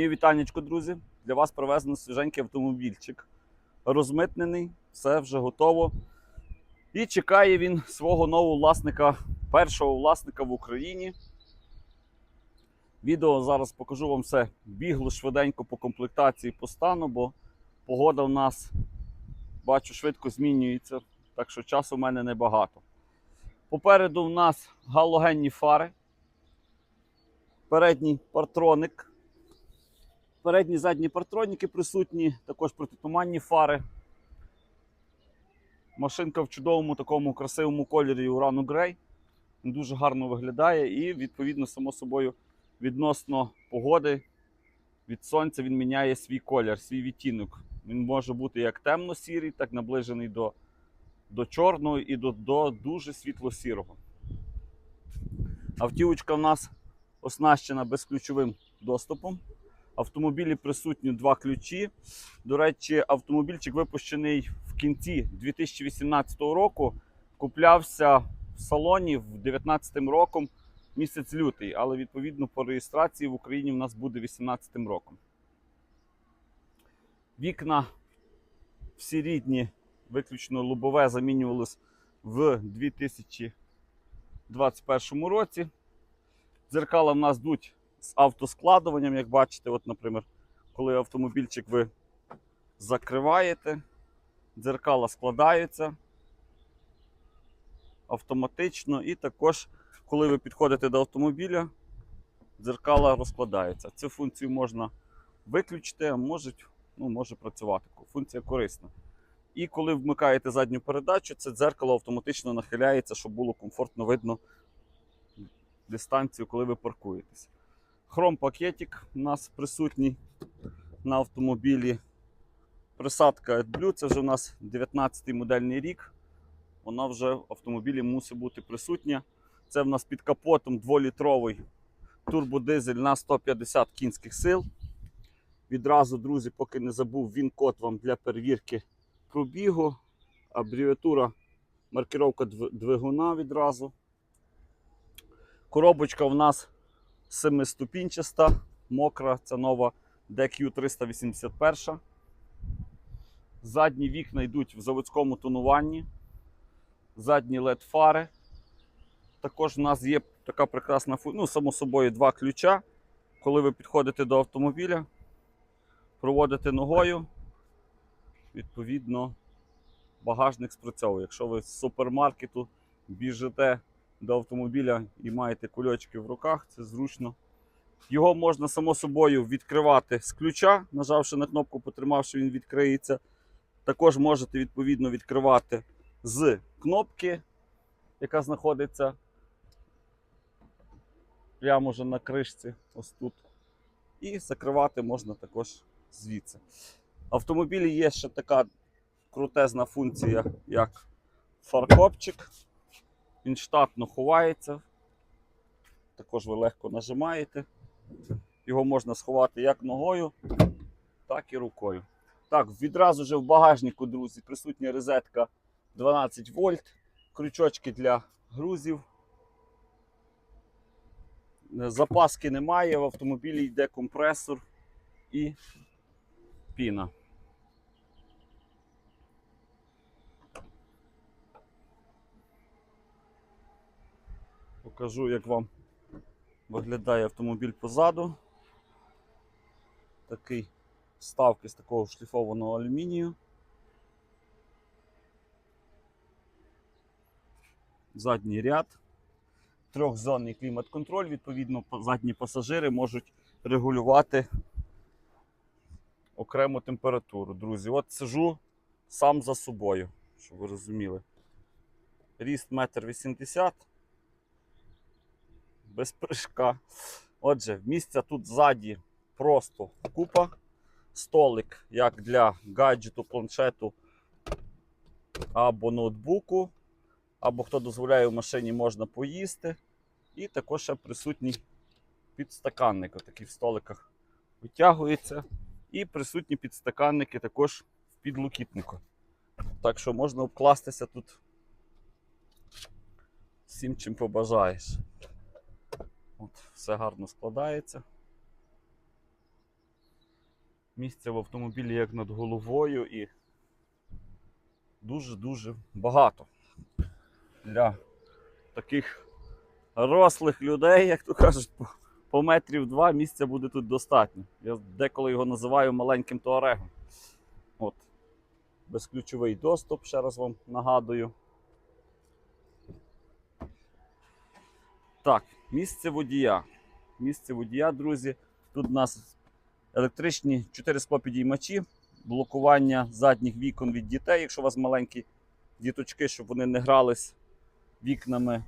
Моє вітаннячко, друзі. Для вас привезено свіженький автомобільчик. Розмитнений, все вже готово. І чекає він свого нового власника, першого власника в Україні. Відео зараз покажу вам все бігло швиденько по комплектації по стану, бо погода в нас, бачу, швидко змінюється, так що часу в мене небагато. Попереду в нас галогенні фари. Передній партроник. Передні задні партроніки присутні, також протитуманні фари. Машинка в чудовому такому красивому кольорі Урану Грей. Дуже гарно виглядає і, відповідно, само собою, відносно погоди від сонця він міняє свій колір, свій відтінок. Він може бути як темно-сірий, так наближений до, до чорного і до, до дуже світло-сірого. Автівочка в нас оснащена безключовим доступом. Автомобілі присутні два ключі. До речі, автомобільчик випущений в кінці 2018 року. Куплявся в салоні в 2019 роком місяць лютий, але відповідно по реєстрації в Україні в нас буде 2018 роком. Вікна всі рідні, виключно лобове, замінювалися в 2021 році. Дзеркала в нас йдуть з автоскладуванням, як бачите, от, наприклад, коли автомобільчик ви закриваєте, дзеркала складаються автоматично, і також, коли ви підходите до автомобіля, дзеркала розкладаються. Цю функцію можна виключити, а можуть, ну, може працювати. Функція корисна. І коли вмикаєте задню передачу, це дзеркало автоматично нахиляється, щоб було комфортно видно дистанцію, коли ви паркуєтесь. Хром-пакетик у нас присутній на автомобілі. Присадка AdBlue, це вже у нас 19-й модельний рік. Вона вже в автомобілі мусить бути присутня. Це в нас під капотом 2-літровий турбодизель на 150 кінських сил. Відразу, друзі, поки не забув, він код вам для перевірки пробігу. Абревіатура, маркировка двигуна відразу. Коробочка в нас семиступінчаста, мокра, це нова DQ381. Задні вікна йдуть в заводському тонуванні. Задні LED фари. Також в нас є така прекрасна ну, само собою, два ключа. Коли ви підходите до автомобіля, проводите ногою, відповідно, багажник спрацьовує. Якщо ви з супермаркету біжите до автомобіля і маєте кульочки в руках, це зручно. Його можна само собою відкривати з ключа, нажавши на кнопку, потримавши, він відкриється. Також можете відповідно відкривати з кнопки, яка знаходиться прямо вже на кришці, ось тут. І закривати можна також звідси. В автомобілі є ще така крутезна функція, як фаркопчик. Він штатно ховається. Також ви легко нажимаєте. Його можна сховати як ногою, так і рукою. Так, відразу вже в багажнику, друзі, присутня розетка 12 вольт, крючочки для грузів. Запаски немає, в автомобілі йде компресор і піна. Покажу, як вам виглядає автомобіль позаду. Такий вставки з такого шліфованого алюмінію. Задній ряд. Трьохзонний клімат-контроль. Відповідно, задні пасажири можуть регулювати окрему температуру. Друзі, от сижу сам за собою, щоб ви розуміли. Ріст 1,80 м. Без прыжка. Отже, місця тут ззаді просто купа. Столик як для гаджету, планшету або ноутбуку, або хто дозволяє в машині можна поїсти. І також ще присутній підстаканник. Отакий в столиках витягується. І присутні підстаканники також в підлокітнику. Так що можна обкластися тут всім, чим побажаєш. От, все гарно складається. Місця в автомобілі як над головою і дуже-дуже багато для таких рослих людей, як то кажуть, по, метрів два місця буде тут достатньо. Я деколи його називаю маленьким туарегом. От. Безключовий доступ, ще раз вам нагадую. Так, місце водія. Місце водія, друзі. Тут у нас електричні 4 склопідіймачі, блокування задніх вікон від дітей, якщо у вас маленькі діточки, щоб вони не грались вікнами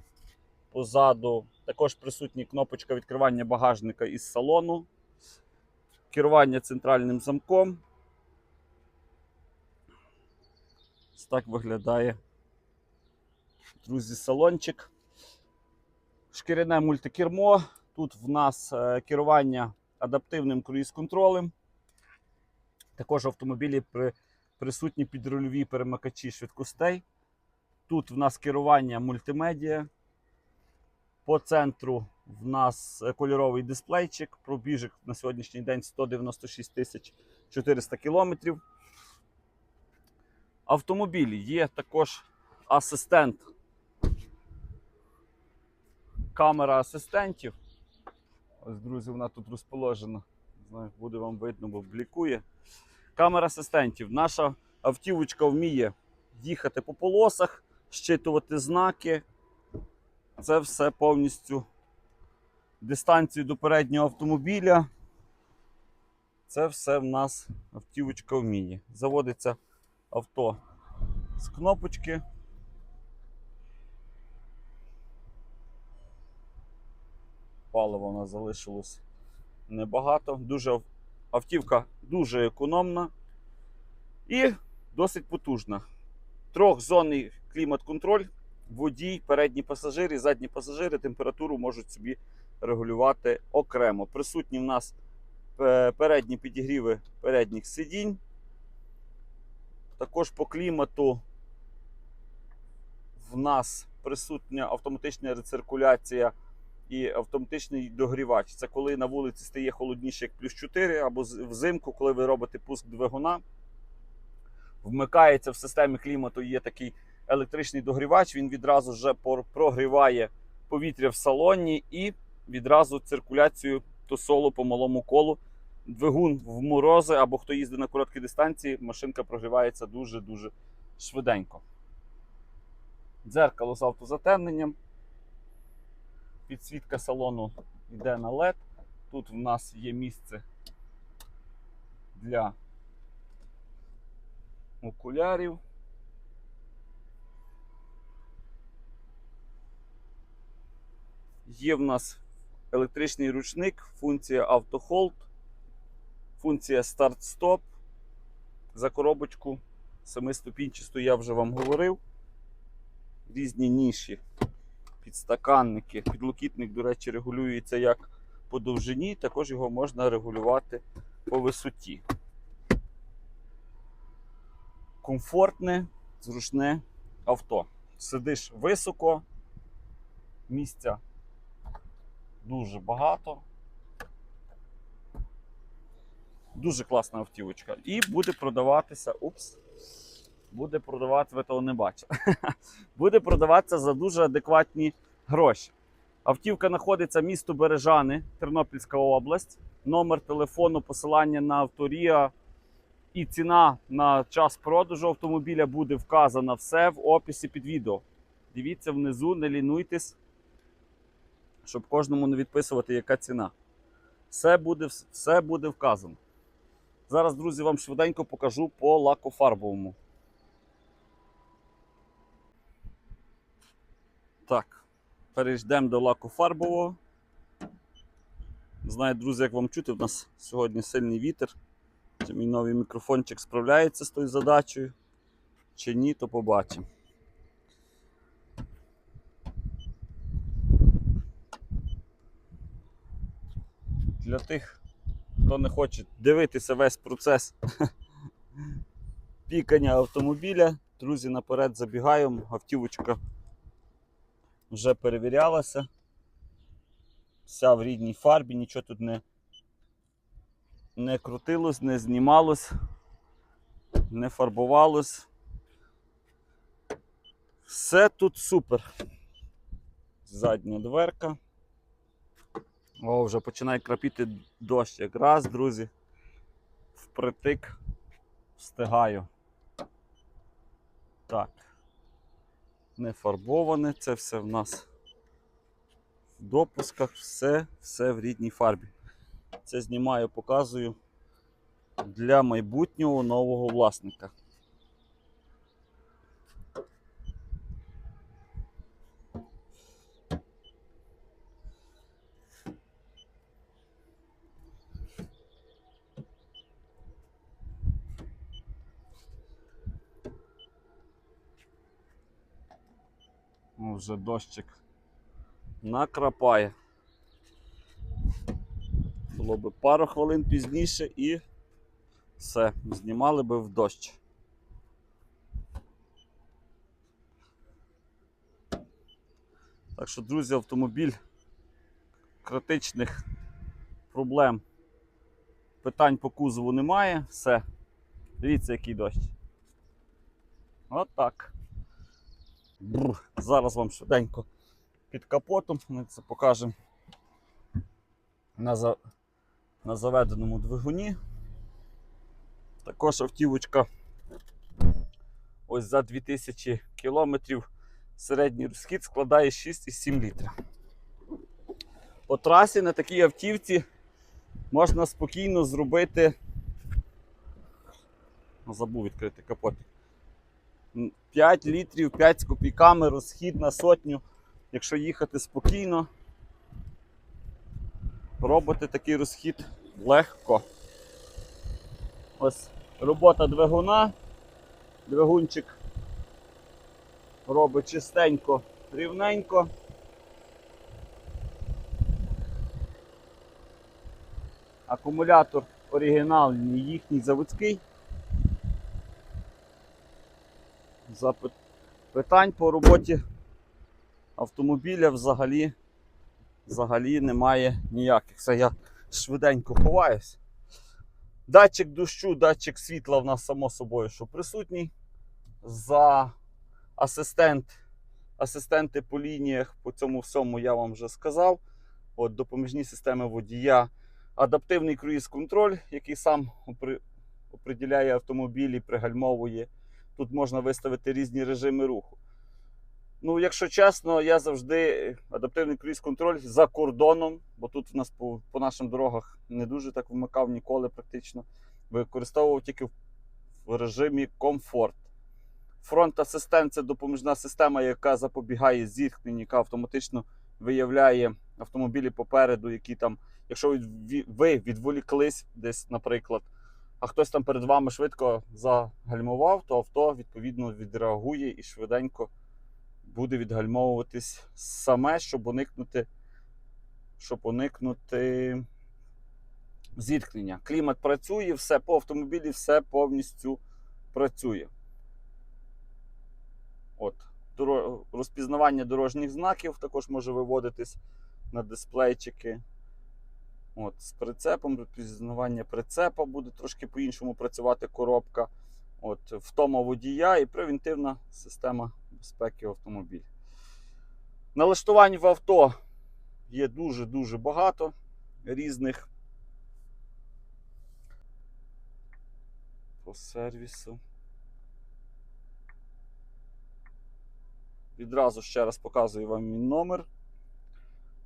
позаду. Також присутня кнопочка відкривання багажника із салону, керування центральним замком. Ось так виглядає, друзі, салончик. Шкіряне мультикермо. Тут в нас е, керування адаптивним круїз-контролем. Також в автомобілі присутні підрульові перемикачі швидкостей. Тут в нас керування мультимедіа. По центру в нас е, кольоровий дисплейчик. Пробіжок на сьогоднішній день 196 тисяч 400 кілометрів. В автомобілі є також асистент. Камера асистентів. Ось, друзі, вона тут розположена. Не знаю, буде вам видно, бо блікує. Камера асистентів. Наша автівочка вміє їхати по полосах, щитувати знаки. Це все повністю дистанцію до переднього автомобіля. Це все в нас автівочка вміє. Заводиться авто з кнопочки. Палива у нас залишилось небагато. Дуже автівка дуже економна і досить потужна. Трьохзонний клімат-контроль, водій, передні пасажири, задні пасажири температуру можуть собі регулювати окремо. Присутні в нас е, передні підігріви передніх сидінь. Також по клімату в нас присутня автоматична рециркуляція і автоматичний догрівач. Це коли на вулиці стає холодніше, як плюс 4, або взимку, коли ви робите пуск двигуна. Вмикається в системі клімату, є такий електричний догрівач, він відразу вже прогріває повітря в салоні і відразу циркуляцію тосолу по малому колу. Двигун в морози або хто їздить на короткі дистанції, машинка прогрівається дуже-дуже швиденько. Дзеркало з автозатемненням. Підсвітка салону йде на LED. Тут в нас є місце для окулярів. Є в нас електричний ручник, функція автохолд, функція старт-стоп. За коробочку семиступінчасту я вже вам говорив. Різні ніші, підстаканники. Підлокітник, до речі, регулюється як по довжині, також його можна регулювати по висоті. Комфортне, зручне авто. Сидиш високо, місця дуже багато. Дуже класна автівочка. І буде продаватися. Упс. Буде продаватися, ви того не бачите. буде продаватися за дуже адекватні гроші. Автівка знаходиться в місто Бережани, Тернопільська область. Номер телефону, посилання на авторія і ціна на час продажу автомобіля буде вказана все в описі під відео. Дивіться внизу, не лінуйтесь, щоб кожному не відписувати, яка ціна. Все буде, все буде вказано. Зараз, друзі, вам швиденько покажу по лакофарбовому. Так, перейдемо до лакофарбового. Не Знаю, друзі, як вам чути, у нас сьогодні сильний вітер. Чи мій новий мікрофончик справляється з тою задачею, чи ні, то побачимо. Для тих, хто не хоче дивитися весь процес пікання автомобіля, друзі, наперед забігаємо. Автівочка вже перевірялася. Вся в рідній фарбі, нічого тут не не крутилось, не знімалось, не фарбувалось. Все тут супер. Задня дверка. О, вже починає крапіти дощ. Якраз, друзі. Впритик встигаю. Так. Не фарбоване, це все в нас в допусках, все, все в рідній фарбі. Це знімаю, показую для майбутнього нового власника. Ну, вже дощик накрапає. Було би пару хвилин пізніше і все, знімали би в дощ. Так що, друзі, автомобіль критичних проблем, питань по кузову немає. Все. Дивіться, який дощ. От так. Бррр. Зараз вам швиденько під капотом. Ми це покажемо на, за... на заведеному двигуні. Також автівочка ось за 2000 кілометрів середній розхід складає 6,7 літра. По трасі на такій автівці можна спокійно зробити. Забув відкрити капотик. 5 літрів, 5 з копійками, розхід на сотню. Якщо їхати спокійно, робити такий розхід легко. Ось робота двигуна. Двигунчик робить чистенько, рівненько. Акумулятор оригінальний, їхній заводський. Питань по роботі автомобіля взагалі, взагалі немає ніяких. Це я швиденько ховаюсь. Датчик дощу, датчик світла в нас само собою, що присутній. За асистент, асистенти по лініях, по цьому всьому я вам вже сказав. От Допоміжні системи водія, адаптивний круїз-контроль, який сам опри... оприділяє автомобілі, пригальмовує. Тут можна виставити різні режими руху. Ну, якщо чесно, я завжди адаптивний круїз-контроль за кордоном, бо тут в нас по, по нашим дорогах не дуже так вмикав ніколи практично. Використовував тільки в режимі комфорт. Фронт асистент це допоміжна система, яка запобігає зіткненню, яка автоматично виявляє автомобілі попереду, які там, якщо ви відволіклись десь, наприклад, а хтось там перед вами швидко загальмував, то авто відповідно відреагує і швиденько буде відгальмовуватись саме, щоб уникнути, щоб уникнути зіткнення. Клімат працює, все по автомобілі, все повністю працює. От. Розпізнавання дорожніх знаків також може виводитись на дисплейчики. От, з прицепом, розпізнавання прицепа буде трошки по-іншому працювати коробка. От, втома водія і превентивна система безпеки автомобіля. Налаштувань в авто є дуже-дуже багато різних. По сервісу. Відразу ще раз показую вам мій номер.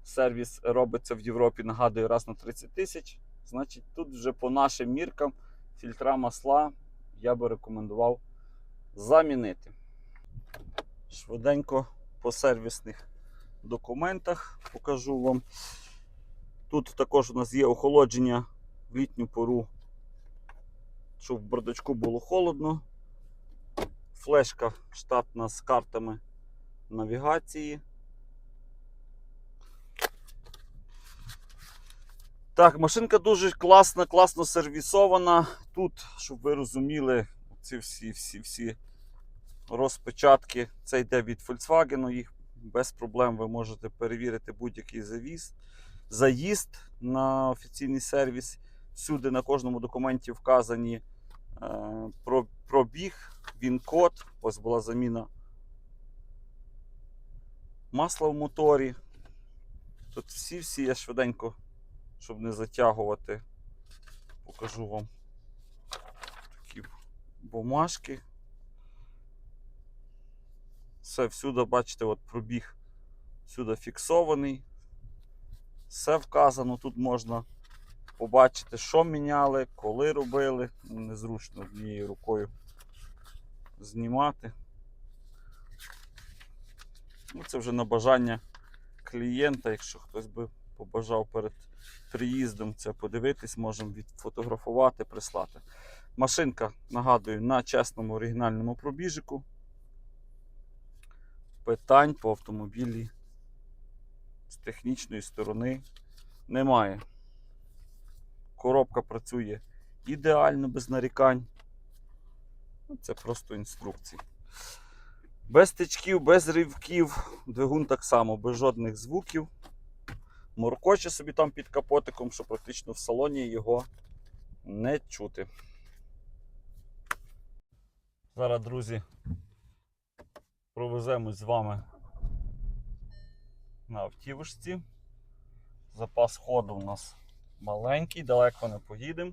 Сервіс робиться в Європі, нагадую, раз на 30 тисяч. Значить, тут вже по нашим міркам фільтра масла я би рекомендував замінити. Швиденько по сервісних документах покажу вам. Тут також у нас є охолодження в літню пору, щоб в бардачку було холодно. Флешка штатна з картами навігації. Так, машинка дуже класна, класно сервісована. Тут, щоб ви розуміли, ці всі всі всі розпечатки. Це йде від Volkswagen, їх без проблем ви можете перевірити будь-який завіз, заїзд на офіційний сервіс. Всюди на кожному документі вказані е, пробіг, він-код. Ось була заміна масла в моторі. Тут всі-всі я швиденько, щоб не затягувати, покажу вам такі бумажки. Все всюди, бачите, от пробіг всюди фіксований. Все вказано, тут можна побачити, що міняли, коли робили. Ну, Незручно однією рукою знімати. Ну, це вже на бажання клієнта, якщо хтось би побажав перед приїздом це подивитись, можемо відфотографувати, прислати. Машинка, нагадую, на чесному оригінальному пробіжику. Питань по автомобілі з технічної сторони немає. Коробка працює ідеально без нарікань. Ну, Це просто інструкції. Без тичків, без ривків, двигун так само, без жодних звуків. Моркоче собі там під капотиком, що практично в салоні його не чути. Зараз, друзі, провеземось з вами на автівушці. Запас ходу у нас маленький, далеко не поїдемо.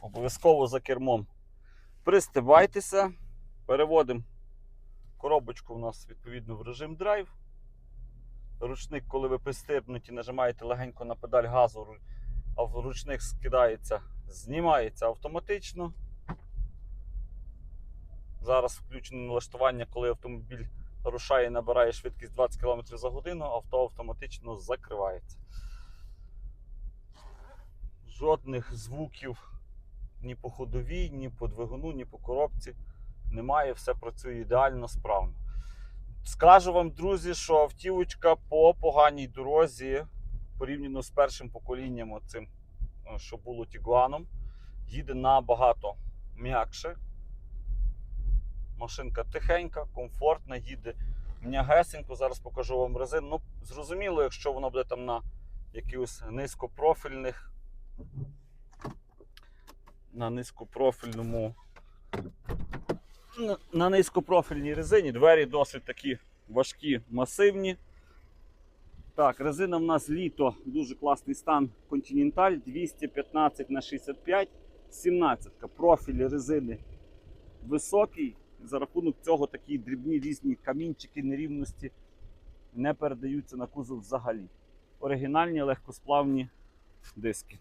Обов'язково за кермом пристебайтеся, переводимо коробочку у нас відповідно в режим драйв. Ручник, коли ви пристебнуті, нажимаєте легенько на педаль газу, а ручник скидається, знімається автоматично. Зараз включене налаштування, коли автомобіль рушає і набирає швидкість 20 км за годину, авто автоматично закривається. Жодних звуків ні по ходовій, ні по двигуну, ні по коробці немає, все працює ідеально справно. Скажу вам, друзі, що автівочка по поганій дорозі, порівняно з першим поколінням, оцим, е, що було Тігуаном, їде набагато м'якше. Машинка тихенька, комфортна, їде м'ягесенько. Зараз покажу вам резину. Ну, зрозуміло, якщо воно буде там на якихось низькопрофільних, на низькопрофільному на- низькопрофільній резині. Двері досить такі важкі, масивні. Так, резина в нас літо, дуже класний стан Continental 215 на 65 17 Профіль резини високий. За рахунок цього такі дрібні різні камінчики, нерівності не передаються на кузов взагалі. Оригінальні легкосплавні диски.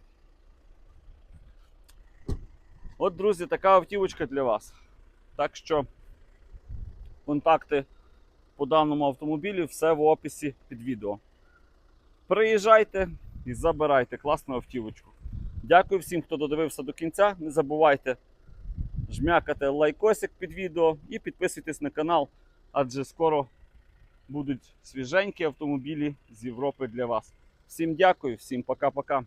От, друзі, така автівочка для вас. Так що контакти по даному автомобілю все в описі під відео. Приїжджайте і забирайте класну автівочку. Дякую всім, хто додивився до кінця. Не забувайте жмякати лайкосик під відео і підписуйтесь на канал, адже скоро будуть свіженькі автомобілі з Європи для вас. Всім дякую, всім пока-пока.